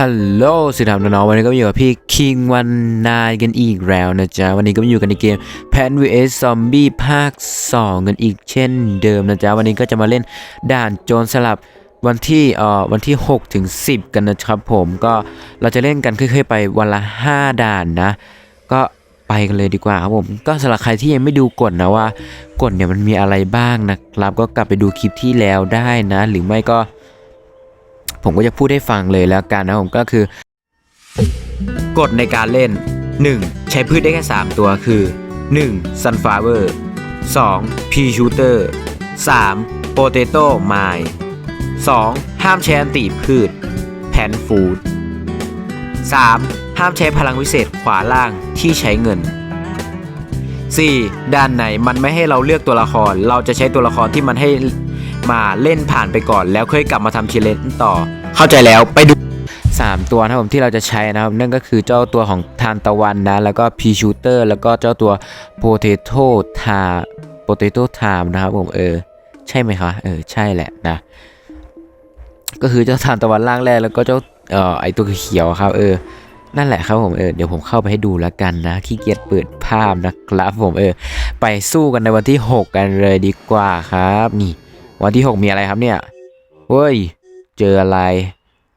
ฮัลโหลสวัสดีครับน้องๆวันนี้ก็อยู่กับพี่คิงวันนายกันอีกแล้วนะจ๊ะ วันนี้ก็อยู่กันในเกม Pet vs Zombie ภาค 2 กันอีกเช่นเดิมนะจ๊ะ วันนี้ก็จะมาเล่นด่านโจรสลับวันที่เอ่อวันที่6ถึง10 กันนะครับผมก็เราจะเล่นกันค่อยๆไปวันละ 5 ด่านนะ ก็ไปกันเลยดีกว่าครับผมก็สำหรับใครที่ยังไม่ดูกฎนะว่ากฎเนี่ยมันมีอะไรบ้างนะครับ ก็กลับไปดูคลิปที่แล้วได้นะ หรือไม่ก็ ผมก็จะพูดให้ฟังเลยแล้วกันนะผมก็คือกฎในการเล่น 1. ใช้พืชได้แค่ 3 ตัวคือ 1. sunflower 2. pea shooter 3. potato mine 2. ห้ามใช้อันติพืช pan food 3. ห้ามใช้พลังวิเศษขวาล่างที่ใช้เงิน 4. ด้านไหนมันไม่ให้เราเลือกตัวละคร เราจะใช้ตัวละครที่มันให้ มาเล่นผ่านไปก่อน แล้วค่อยกลับมาทำชีเลนต่อ เข้าใจแล้วไปดู 3 ตัวนะครับผมที่เราจะใช้นะครับ นั่นก็คือเจ้าตัวของทานตะวันนะ แล้วก็พีชูเตอร์แล้วก็เจ้าตัวโปเตโต้ทาโปเตโต้ไทม์นะครับผมเออ ใช่ไหมคะเออใช่แหละนะ ก็คือเจ้าทานตะวันล่างแรกแล้วก็เจ้าเอ่อไอตัวเขียวๆครับเออนั่นแหละครับผมเออเดี๋ยวผมเข้าไปให้ดูแล้วกันนะขี้เกียจเปิดภาพนะครับผมเออไปสู้กันในวันที่ 6 กันเลยดีกว่าครับนี่ วันที่ 6 มีอะไรครับเนี่ยเฮ้ย เจออะไร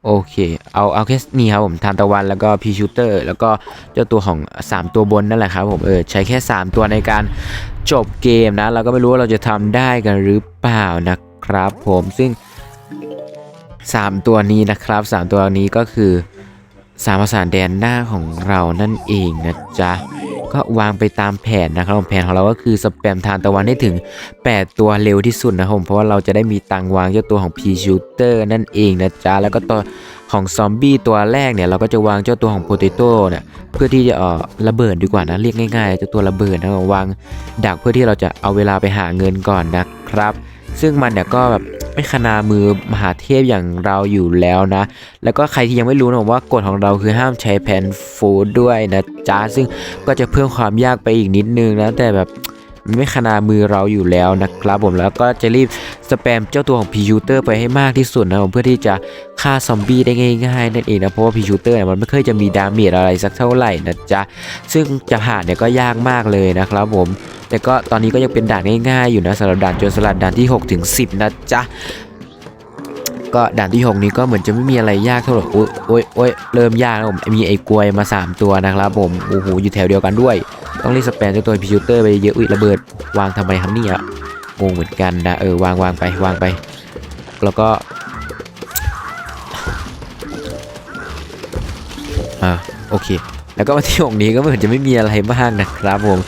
โอเค เอาเอาแค่นี่ครับผมทานตะวันแล้วก็พีชูเตอร์ แล้วก็เจ้าตัวของ 3 ตัวบนนั่นแหละครับผมเออใช้แค่ 3 ตัวในการจบเกมนะ เราก็ไม่รู้ว่าเราจะทำได้กันหรือเปล่านะครับผมซึ่ง 3 ตัวนี้นะครับ 3 ตัวนี้ก็คือ สามภาษานแดนหน้าของเรานั่นเองนะจ๊ะก็วางไปตามแผนนะครับผมแผนของเราก็คือสแปมทานตะวันให้ถึง 8 ตัวเร็วที่สุดนะครับผมเพราะว่าเราจะได้มีตังค์วางเจ้าตัวของ P shooter นั่นเองนะจ๊ะแล้วก็ตัวของซอมบี้ตัวแรกเนี่ยเราก็จะวางเจ้าตัวของ potato เนี่ยเพื่อที่จะเออระเบิดดีกว่านะเรียกง่ายๆเจ้าตัวระเบิดนะครับวางดักเพื่อที่เราจะเอาเวลาไปหาเงินก่อนนะครับ ซึ่งมันเนี่ยก็แบบไม่ขนามือมหาเทพอย่างเราอยู่แล้วนะ แล้วก็ใครที่ยังไม่รู้นะผมว่ากฎของเราคือห้ามใช้แผ่นฟูดด้วยนะจ้าซึ่งก็จะเพิ่มความยากไปอีกนิดนึงนะแต่แบบ ไม่ขนามือเราอยู่แล้วนะครับผมแล้วก็จะรีบสแปมเจ้าตัวของพีชูเตอร์ไปให้มากที่สุดนะผมเพื่อที่จะฆ่าซอมบี้ได้ง่ายๆนั่นเองนะเพราะว่าพีชูเตอร์เนี่ยมันไม่เคยจะมีดาเมจอะไรสักเท่าไหร่นะจ๊ะซึ่งจะผ่านเนี่ยก็ยากมากเลยนะครับผมแต่ก็ตอนนี้ก็ยังเป็นด่านง่ายๆอยู่นะสำหรับด่านจนสลัดด่านที่ 6 ถึง 10 นะจ๊ะ ก็ด่านที่ 6 นี้ก็เหมือนจะไม่มีอะไรยากเท่าไหร่โอ้ยโอ้ยโอ้ยเริ่มยากแล้วผมมีไอ้กลวยมา 3 ตัวนะครับผมโอ้โหอยู่แถวเดียวกันด้วย ต้องรีสแปนเจ้าตัวพิวเตอร์ไปเยอะอุ้ยระเบิดวางทำไมครับเนี่ยงงเหมือนกันนะเออวางวางไปวางไป แล้วก็อ่าโอเค แล้วก็วันที่6นี้ก็เหมือนจะไม่มีอะไรมากนะครับผม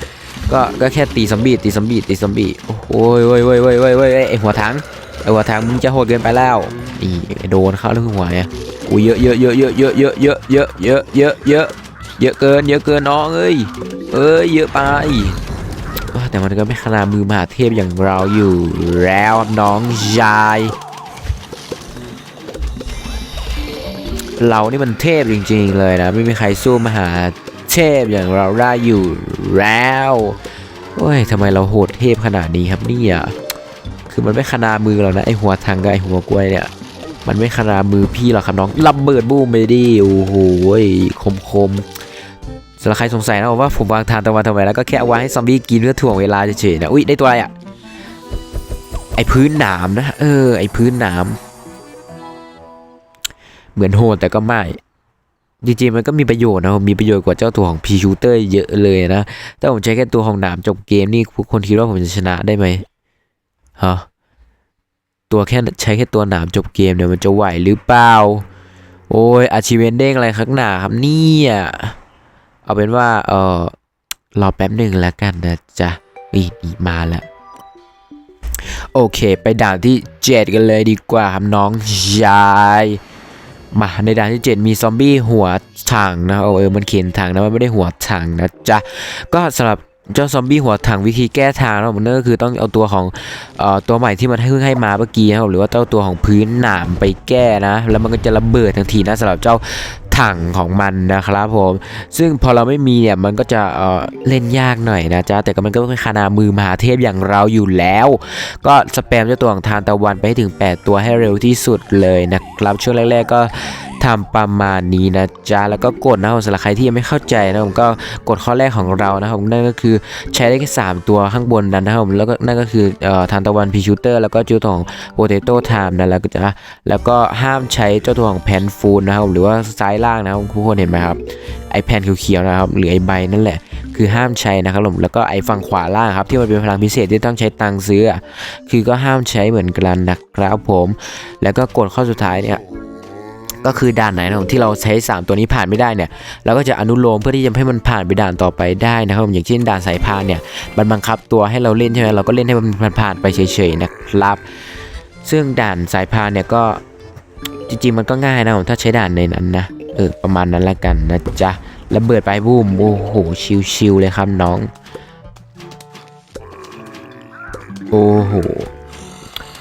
ก็ก็แค่ตีซอมบี้ตีซอมบี้ตีซอมบี้โอ้ยโว้ยโว้ยโว้ยโว้ยโว้ยไอหัวถังไอหัวถังมึงจะโหดเกินไปแล้ว นี่โดนเข้าแล้วหัวเนี่ยอุ้ยเยอะเยอะเยอะเยอะเยอะเยอะเยอะเยอะเยอะเยอะเยอะเยอะเกิน เยอะเกินน้องเอ้ยเอ้ยเยอะไปแต่มันก็ไม่ขนาดมือมหาเทพอย่างเราอยู่แล้วน้องชายเรานี่มันเทพจริง ๆ เลยนะ ไม่มีใครสู้มหาเทพอย่างเราได้อยู่แล้วโอ้ยทำไมเราโหดเทพขนาดนี้ครับนี่ยคือมันไม่ขนาดมือเรานะไอหัวทางกับไอหัวกล้วยเนี่ย มันไม่ขนามือพี่หรอกครับน้องระเบิดบูมไปดิโอ้โหคมคมๆสำหรับใครสงสัยนะว่าผมวางทานตะวันทำไมแล้วก็แค่เอาไว้ให้ซอมบี้กินเพื่อถ่วงเวลาเฉยๆนะอุ้ยได้ตัวอะไรอะไอพื้นหนามนะเออไอพื้นหนามเหมือนโหดแต่ก็ไม่จริงๆมันก็มีประโยชน์นะมีประโยชน์กว่าเจ้าตัวของพีชูเตอร์เยอะเลยนะถ้าผมใช้แค่ตัวของหนามจบเกมนี่ทุกคนคิดว่าผมจะชนะได้ไหมฮะ ตัวแค่ใช้แค่ตัวหนามจบเกมเนี่ยมันจะไหวหรือเปล่า โอ้ยอาชีเวนเด้งอะไรข้างหน้าครับเนี่ยเอาเป็นว่าเออรอแป๊บหนึ่งแล้วกันนะจ๊ะนี่นี่มาแล้วโอเค ไปด่านที่ 7 กันเลยดีกว่าครับน้องชายมาในด่านที่ 7 มีซอมบี้หัวถังนะเออเออมันเขียนถังนะมันไม่ได้หัวถังนะจ๊ะก็สำหรับ เจ้าซอมบี้หัวถังวิธีแก้ทางนะผมนั่นก็คือต้องเอาตัวของเอ่อตัวใหม่ที่มันให้เพิ่งให้มาเมื่อกี้นะครับหรือว่าเจ้าตัวของพื้นหนามไปแก้นะ แล้วมันก็จะระเบิดทันทีนะสำหรับเจ้าถังของมันนะครับผม ซึ่งพอเราไม่มีเนี่ยมันก็จะเออเล่นยากหน่อยนะจ๊ะ แต่ก็มันก็ไม่ขนามือมหาเทพอย่างเราอยู่แล้ว ก็สแปมเจ้าตัวของทานตะวันไปให้ถึง 8 ตัวให้เร็วที่สุดเลยนะครับ ช่วงแรก ๆ ก็ ทำประมาณนี้นะจ๊ะแล้วก็กดนะครับสำหรับใครที่ยังไม่เข้าใจนะผมก็กดข้อแรกของเรานะครับนั่นก็คือใช้ได้แค่3ตัวข้างบนนั้นนะครับผมแล้วก็นั่นก็คือเอ่อทานตะวันพีชูเตอร์แล้วก็จุดของโปเตโต้ไทม์นะแล้วก็จะแล้วก็ห้ามใช้เจ้าตัวของแพนฟูนนะครับหรือว่าซ้ายล่างนะครับทุกคนเห็นไหมครับไอแผ่นเขียวๆนะครับหรือไอใบนั่นแหละคือห้ามใช้นะครับผมแล้วก็ไอฝั่งขวาล่างครับที่มันเป็นพลังพิเศษที่ต้องใช้ตังซื้อ คือก็ห้ามใช้เหมือนกันนะครับผม แล้วก็กดข้อสุดท้ายเนี่ย ก็คือด่านไหนนะครับที่เราใช้ 3 ตัวนี้ผ่านไม่ได้เนี่ยเราก็จะอนุโลมเพื่อที่จะให้มันผ่านไปด่านต่อไปได้นะครับอย่างเช่นด่านสายพานเนี่ยมันบังคับตัวให้เราเล่นใช่ไหมเราก็เล่นให้มันผ่านไปเฉยๆนะครับ ซึ่งด่านสายพานเนี่ยก็จริงๆมันก็ง่ายนะผมถ้าใช้ด่านในนั้นนะเออประมาณนั้นละกันนะจ๊ะระเบิดไปบูมโอ้โหชิวๆเลยครับน้อง โอ้โห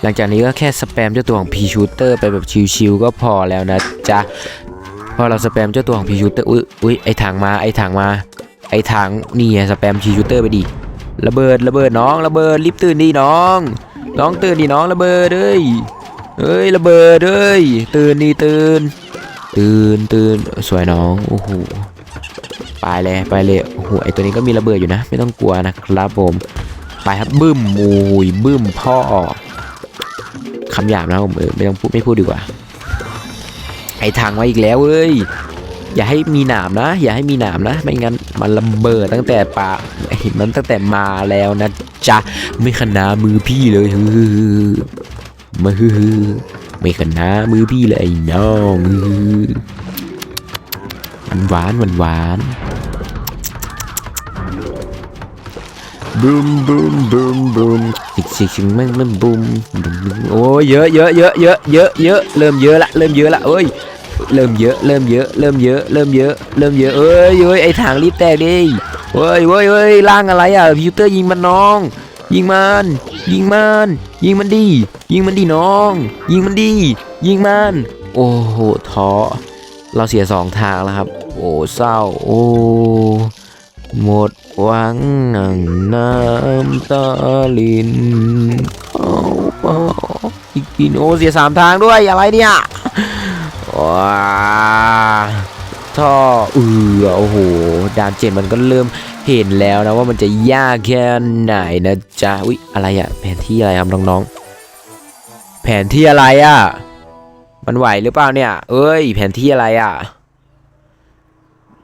หลังจากนี้ก็แค่สแปมเจ้าตัวของ P shooter ไปแบบชิวๆก็พอแล้วนะจ๊ะพอเราสแปมเจ้าตัวของ P shooter อุ้ยอุ้ยไอถังมาไอถังมา ไอถังนี่ไงสแปม P shooter ไปดิระเบิดระเบิดน้องระเบิดรีบตื่นดิน้อง น้องตื่นดิน้องระเบิดเอ้ยเอ้ยระเบิดเอ้ยตื่นดิตื่น ตื่นตื่นสวยน้องโอ้โหไปเลยไปเลยโอ้โหไอตัวนี้ก็มีระเบิดอยู่นะ ไม่ต้องกลัวนะครับผมไปครับบึ้มโอ้ยบึ้มพ่อ คำหยาบนะผมเออไม่ต้องพูดไม่พูดดีกว่า ไอ้ทางมาอีกแล้วเอ้ยอย่าให้มีหนามนะ อย่าให้มีหนามนะ ไม่งั้นมันระเบิดตั้งแต่ปาเห็นมันตั้งแต่มาแล้วนะจ๊ะไม่ขนามือพี่เลยฮือมาฮือไม่ขนามือพี่เลยน้องหวานหวานหวาน บูมบูมบูมบูมสิกสิกสิกมันมันบูมบูมบูมโอ้ยเยอะเยอะเยอะเยอะเยอะเยอะเริ่มเยอะละเริ่มเยอะละเอ้ยเริ่มเยอะเริ่มเยอะเริ่มเยอะเริ่มเยอะเริ่มเยอะเอ้ยเอ้ยไอ้ถังรีบแตกดิเว้ยเว้ยเว้ยล่างอะไรอะพิวเตอร์ยิงมันน้อง ยิงมันยิงมันยิงมันดียิงมันดีน้อง ยิงมันดียิงมันโอ้โหท้อเราเสียสองทางแล้วครับ โอ้เศร้าโอ้ หมดหวังนั่งน้ำตาลินอีกทีโอเสียสามทางด้วยอะไรเนี่ยว้าท่อเอือโอ้โหด่านเจ็ดมันก็เริ่มเห็นแล้วนะว่ามันจะยากแค่ไหนนะจ๊ะอุ๊ยอะไรอะแผนที่อะไรครับน้องๆ แผนที่อะไรอะมันไหวหรือเปล่าเนี่ย เอ้ย แผนที่อะไรอะ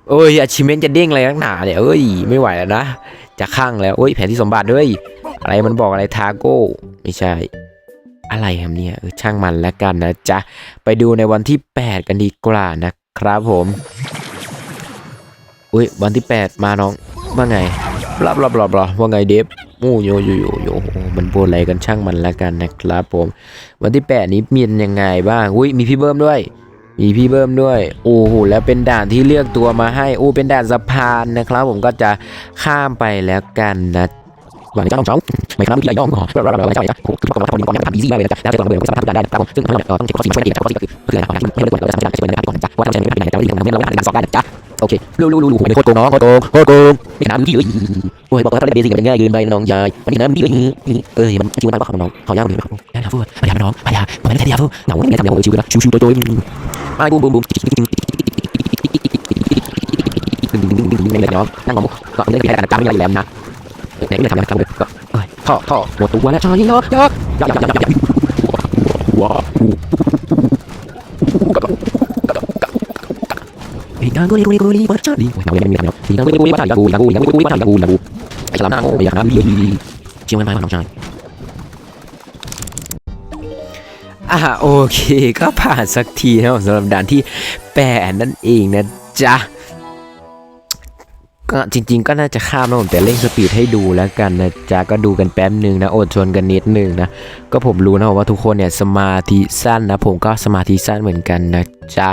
เอ้ยอาชิเมนจะเด้งอะไรนักหนาเนี่ยเอ้ยไม่ไหวแล้วนะจะข้างแล้วเอ้ยแผนที่สมบัติเฮ้ยอะไรมันบอกอะไรทาโก้ไม่ใช่ อะไรครับเนี่ยช่างมันแล้วกันนะจ๊ะไปดูในวันที่ 8 กันดีกว่านะครับผมอุ้ยวันที่ 8 มาน้องว่าไงบลาบลาบลาบลาว่าไงเดฟโอ้โยโยโยโยโอ้มันโบนอะไรกันช่างมันแล้วกันนะครับผม วันที่ 8 นี้มียังไงบ้างอุ้ยมีพี่เบิ้มด้วย มีพี่เบิ้มด้วยโอ้โหแล้วเป็นด่านที่เลือกตัวมาให้โอ้เป็นด่านสะพานนะครับ ผมก็จะข้ามไปแล้วกันนะ หวังเจ้าจ้องไม่ครับพี่ไอ้ย่องเหรอเราเราเราเจ้าไอ้โอ้คือความคนนี้ความทำอีซี่มากเลยนะแล้วจะต้องเบิร์ก็สามารถทำได้นะครับซึ่งเราต้องเช็คข้อสี่ช่วยได้แต่ข้อสี่ก็คือคืออะไรนะครับที่ไม่ได้กดเราจะทำได้ช่วยได้ก่อนจ้ะว่าเราจะไม่ได้แต่ว่าเราทำให้เราได้สอบได้จ้ะโอเครู้รู้รู้รู้โคตรโกงน้องโคตรโกงโคตรโกงนี่นะพี่เอ้ยโอ้ยบอกว่าเขาได้เบสิกมันง่ายเกินไปน้องยายมันนี่นะพี่เอ้ยเอ้ยมันชิวมากกว่าน้องเขายากเลยครับยากฟูพยายามน้องพยายามมันไม่ได้แค่ยากนาวไม่ทำอย่างชิวนะชิวชิวตัวตัวมาบูมบูมบูมน้องนั่งมองก็ไม่ได้แค่การจำไม่ได้แล้วนะไหนไม่ได้ทำนะครับก็ท่อท่อหมดตัวแล้วชอยยกยกยกยกยกยกว้าวอีกทางกูนี่กูนี่กูนี่มาจ้าดีเราเล่นไม่ได้เนาะอีกทางกูนี่กูนี่มาจ้ากูกูกูกูมาจ้ากูกูไอ้สลามหน้าโง่ไปอยางนั้นดีเชื่อไหมน้องชายอ่าโอเคก็ผ่านสักทีนะสำหรับด่านที่แปดนั่นเองนะจ๊ะ ก็จริง ๆ ก็น่าจะข้ามนะผมแต่เร่งสปีดให้ดูแล้วกันนะจ๊ะก็ดูกันแป๊บหนึ่งนะอดชนกันนิดหนึ่งนะก็ผมรู้นะว่าทุกคนเนี่ยสมาธิสั้นนะผมก็สมาธิสั้นเหมือนกันนะจ๊ะ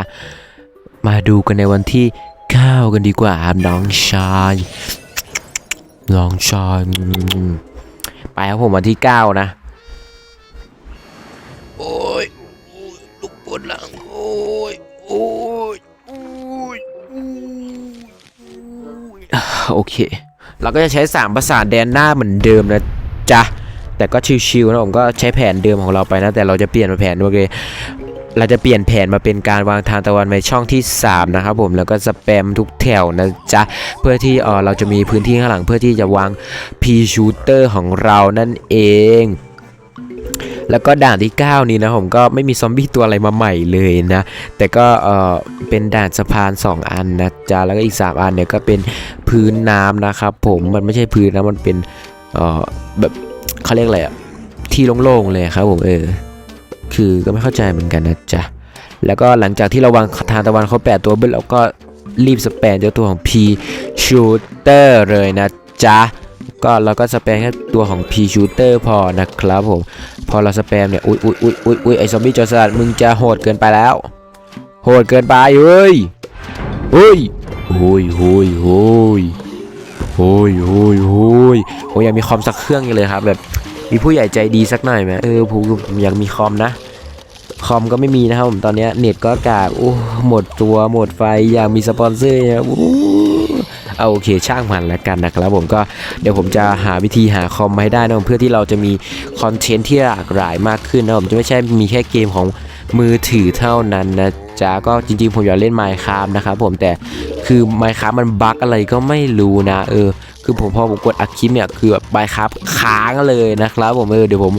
มาดูกันในวันที่ 9 กันดีกว่าครับน้องชายน้องชายไปครับผมวันที่ 9 นะ โอ้ยลูกปวดหลังโอ้ยโอ้ย โอเค เราก็จะใช้สามประสาแดนหน้าเหมือนเดิมนะจ๊ะ แต่ก็ชิวๆนะผมก็ใช้แผนเดิมของเราไปนะ แต่เราจะเปลี่ยนมาแผนโอเคเราจะเปลี่ยนแผนมาเป็นการวางทางตะวันในช่องที่ 3 นะครับผมแล้วก็สแปมทุกแถวนะจ๊ะ เพื่อที่เออเราจะมีพื้นที่ข้างหลังเพื่อที่จะวางพีชูเตอร์ของเรานั่นเอง แล้วก็ด่านที่ 9 นี้นะผมก็ไม่มีซอมบี้ตัวอะไรมาใหม่เลยนะ แต่ก็เออเป็นด่านสะพาน 2 อันนะจ๊ะแล้วก็อีก 3 อันเนี่ยก็เป็นพื้นน้ำนะครับผมมันไม่ใช่พื้นนะมันเป็นเออแบบเขาเรียกอะไรอะที่โล่งๆเลยครับผมเออคือก็ไม่เข้าใจเหมือนกันนะจ๊ะแล้วก็หลังจากที่เราวางทานตะวันครบแปดตัวปุ๊บเราก็รีบสแปนเจ้าตัวของ P shooter เลยนะจ๊ะก็เราก็สแปนแค่ตัวของ P shooter พอนะครับผม พอเราสแปมเนี่ยอุ้ยอุ้ยอุ้ยอุ้ยอุ้ยไอซอมบี้จอสลัดมึงจะโหดเกินไปแล้ว โหดเกินไปเฮ้ยเฮ้ยโอ้ยโอ้ยโอ้ยโอ้ยโอ้ยโอ้ยโอยอยากมีคอมสักเครื่องอยู่เลยครับแบบมีผู้ใหญ่ใจดีสักหน่อยไหมเออผมผมอยากมีคอมนะคอมก็ไม่มีนะครับผมตอนเนี้ยเน็ตก็กากโอ้หมดตัวหมดไฟอยากมีสปอนเซอร์นะโอ้ เอาโอเคช่างมันแล้วกันนะครับผมก็เดี๋ยวผมจะหาวิธีหาคอมมาให้ได้นะผมเพื่อที่เราจะมีคอนเทนต์ที่หลากหลายมากขึ้นนะผมจะไม่ใช่มีแค่เกมของมือถือเท่านั้นนะจ๊ะก็จริงๆผมอยากเล่น Minecraft นะครับผมแต่คือ Minecraft มันบั๊กอะไรก็ไม่รู้นะเออ คือผมพอผมกดอัดคลิปเนี่ยคือแบบบครับค้างเลยนะครับ ผมเออเดี๋ยวผม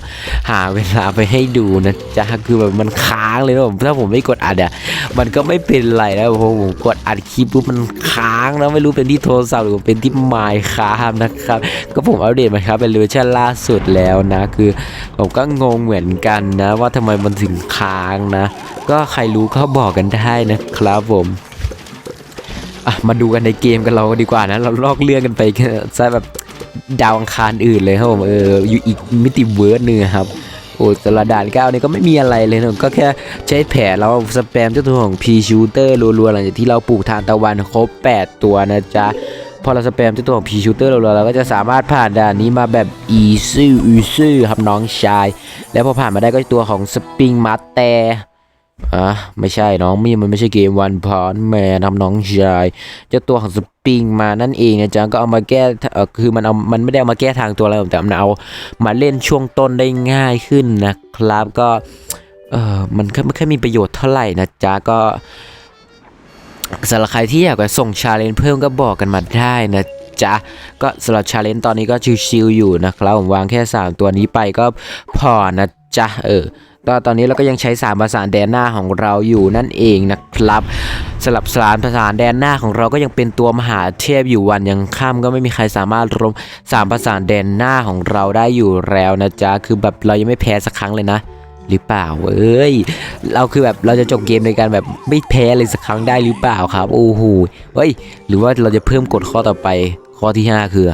หาเวลาไปให้ดูนะจ๊ะคือแบบมันค้างเลยนะผมถ้าผมไม่กดอัดอะมันก็ไม่เป็นไรนะพอผมกดอัดคลิปปุ๊บมันค้างแล้วไม่รู้เป็นที่โทรศัพท์หรือเป็นที่ไมค์ครับนะครับ ก็ผมอัปเดตมาครับเป็นเวอร์ชันล่าสุดแล้วนะ คือผมก็งงเหมือนกันนะ ว่าทำไมมันถึงค้างนะ ก็ใครรู้ก็บอกกันได้นะครับผม อะมาดูกันในเกมกันเราดีกว่านะ เราลอกเรื่องกันไปซะแบบดาวอังคารอื่นเลยครับผมเอออยู่อีกมิติเวิร์สหนึ่งครับโอ้สระดานเก้านี่ก็ไม่มีอะไรเลยนะก็แค่ใช้แผนเราสแปมเจ้าตัวของ P shooter รัวๆหลังจากที่เราปลูกทานตะวันครบ 8 ตัวนะจ๊ะพอเราสแปมเจ้าตัวของ P shooter รัวๆเราก็จะสามารถผ่านด่านนี้มาแบบ easy easy ครับน้องชาย แล้วพอผ่านมาได้ก็ตัวของ Spring Master อะไม่ใช่น้องมีมันไม่ใช่เกมวันพอนแม่ทำน้องชายเจ้าตัวของสปริงมานั่นเองนะจ๊ะก็เอามาแก้เออคือมันเอามันไม่ได้เอามาแก้ทางตัวอะไรแต่มันเอามาเล่นช่วงต้นได้ง่ายขึ้นนะครับก็เออมันก็ไม่ค่อยมีประโยชน์เท่าไหร่นะจ๊ะก็สำหรับใครที่อยากจะส่งชาเลนจ์เพิ่มก็บอกกันมาได้นะจ๊ะก็สำหรับชาเลนจ์ตอนนี้ก็ชิวๆอยู่นะครับผมวางแค่ 3 ตัวนี้ไปก็พอนะจ๊ะเออ ก็ตอนนี้เราก็ยังใช้สามประสาแดนหน้าของเราอยู่นั่นเองนะครับสลับสารประสาแดนหน้าของเราก็ยังเป็นตัวมหาเทพอยู่วันยังข้ามก็ไม่มีใครสามารถรวมสามประสาแดนหน้าของเราได้อยู่แล้วนะจ๊ะคือแบบเรายังไม่แพ้สักครั้งเลยนะหรือเปล่าเอ้ย เราคือแบบเราจะจบเกมในการแบบไม่แพ้เลยสักครั้งได้หรือเปล่าครับโอ้โหเฮ้ย หรือว่าเราจะเพิ่มกฎข้อต่อไป ข้อที่ 5 คือ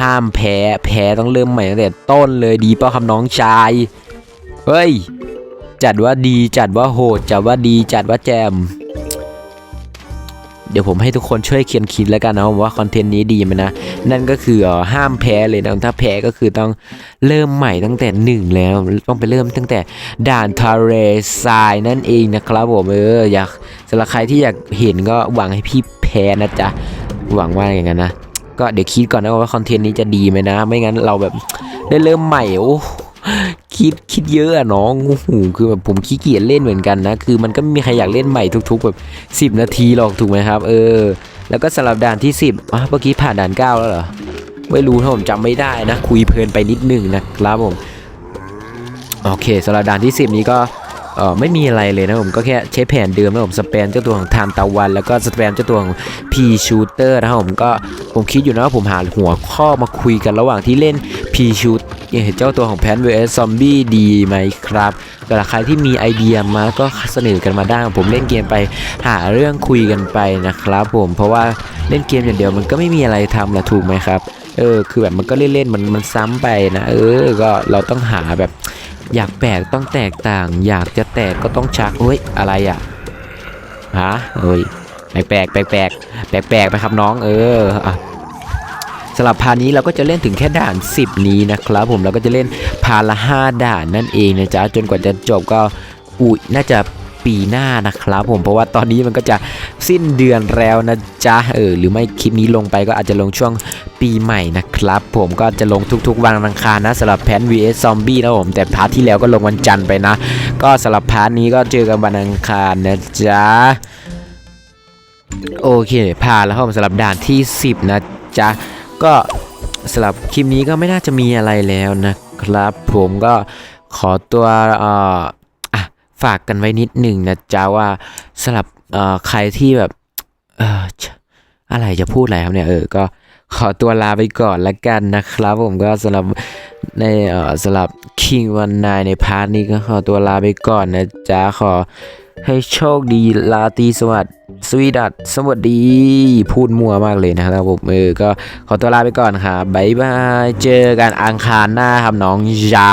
ห้ามแพ้แพ้ต้องเริ่มใหม่ตั้งแต่ต้นเลยดีเปล่าครับน้องชาย เฮ้ย จัดว่าดีจัดว่าโหดจัดว่าดีจัดว่าแจม เดี๋ยวผมให้ทุกคนช่วยเขียนคิดแล้วกันนะว่าคอนเทนต์นี้ดีไหมนะ นั่นก็คือห้ามแพ้เลยนะถ้าแพ้ก็คือต้องเริ่มใหม่ตั้งแต่หนึ่งแล้วต้องไปเริ่มตั้งแต่ด่านทาเรซายนั่นเองนะครับผมเอออยากสำหรับใครที่อยากเห็นก็หวังให้พี่แพ้นะจ๊ะหวังว่าอย่างนั้นนะก็เดี๋ยวคิดก่อนนะว่าคอนเทนต์นี้จะดีไหมนะ ไม่งั้นเราแบบได้เริ่มใหม่โอ้ คิดคิดเยอะอะน้องโอ้โหคือแบบผมขี้เกียจเล่นเหมือนกันนะ คือมันก็ไม่มีใครอยากเล่นใหม่ทุก ๆ แบบ 10 นาทีหรอกถูกไหมครับ เออ แล้วก็สำหรับด่านที่ 10อะเมื่อกี้ผ่านด่าน 9 แล้วเหรอ ไม่รู้ถ้าผมจำไม่ได้นะ คุยเพลินไปนิดนึงนะครับผม โอเคสำหรับด่านที่ 10 นี้ก็เออไม่มีอะไรเลยนะผมก็แค่ใช้แผนเดิมนะผมสแปนเจ้าตัวของทานตะวัน แล้วก็สแปนเจ้าตัวของ P shooter นะครับผมก็ผมคิดอยู่นะว่าผมหาหัวข้อมาคุยกันระหว่างที่เล่นพีชู P shoot เจ้าตัวของแพนเวสซอมบี้ดีไหมครับสำหรับใครที่มีไอเดียมาก็เสนอกันมาได้ผมเล่นเกมไปหาเรื่องคุยกันไปนะครับ ผมเพราะว่าเล่นเกมอย่างเดียวมันก็ไม่มีอะไรทำละถูกไหมครับเออคือแบบมันก็เล่นๆมันมันซ้ำไปนะเออก็เราต้องหาแบบ อยากแปลกต้องแตกต่าง อยากจะแตกก็ต้องชักเฮ้ยอะไรอะฮะเฮ้ยแปลกแปลกแปลกแปลกแปลกไปครับน้อง เอออ สำหรับพานี้เราก็จะเล่นถึงแค่ด่าน 10 นี้นะครับ ผมเราก็จะเล่นพาร์ละ 5 ด่านนั่นเองนะจ๊ะจนกว่าจะจบก็อุ้ยน่าจะปีหน้านะครับผมเพราะว่าตอนนี้มันก็จะสิ้นเดือนแล้วนะจ๊ะเออหรือไม่คลิปนี้ลงไปก็อาจจะลงช่วงปีใหม่นะครับ ผมก็จะลงทุกๆวันอังคารนะสำหรับแพน vs ซอมบี้นะผมแต่พาร์ทที่แล้วก็ลงวันจันทร์ไปนะ ก็สำหรับพาร์ทนี้ก็เจอกันวันอังคารนะจ๊ะโอเคผ่านแล้วผมสำหรับด่านที่ 10 นะจ๊ะ ก็สำหรับคลิปนี้ก็ไม่น่าจะมีอะไรแล้วนะครับ ผมก็ขอตัวเอ่อฝากกันไว้นิดหนึ่งนะจ๊ะว่าสำหรับใครที่แบบเอออะไรจะพูดอะไรครับเนี่ยเออก็ขอตัวลาไปก่อนละกันนะครับ ผมก็สำหรับในเออสำหรับคิงวันนายในพาร์ทนี้ก็ขอตัวลาไปก่อนนะจ๊ะขอ ให้โชคดีลาตีสวัสดิ์สวีดัตสวัสดี พูดมั่วมากเลยนะครับผมเออก็ขอตัวลาไปก่อนครับบ๊ายบาย เจอกันอังคารหน้าครับน้องยา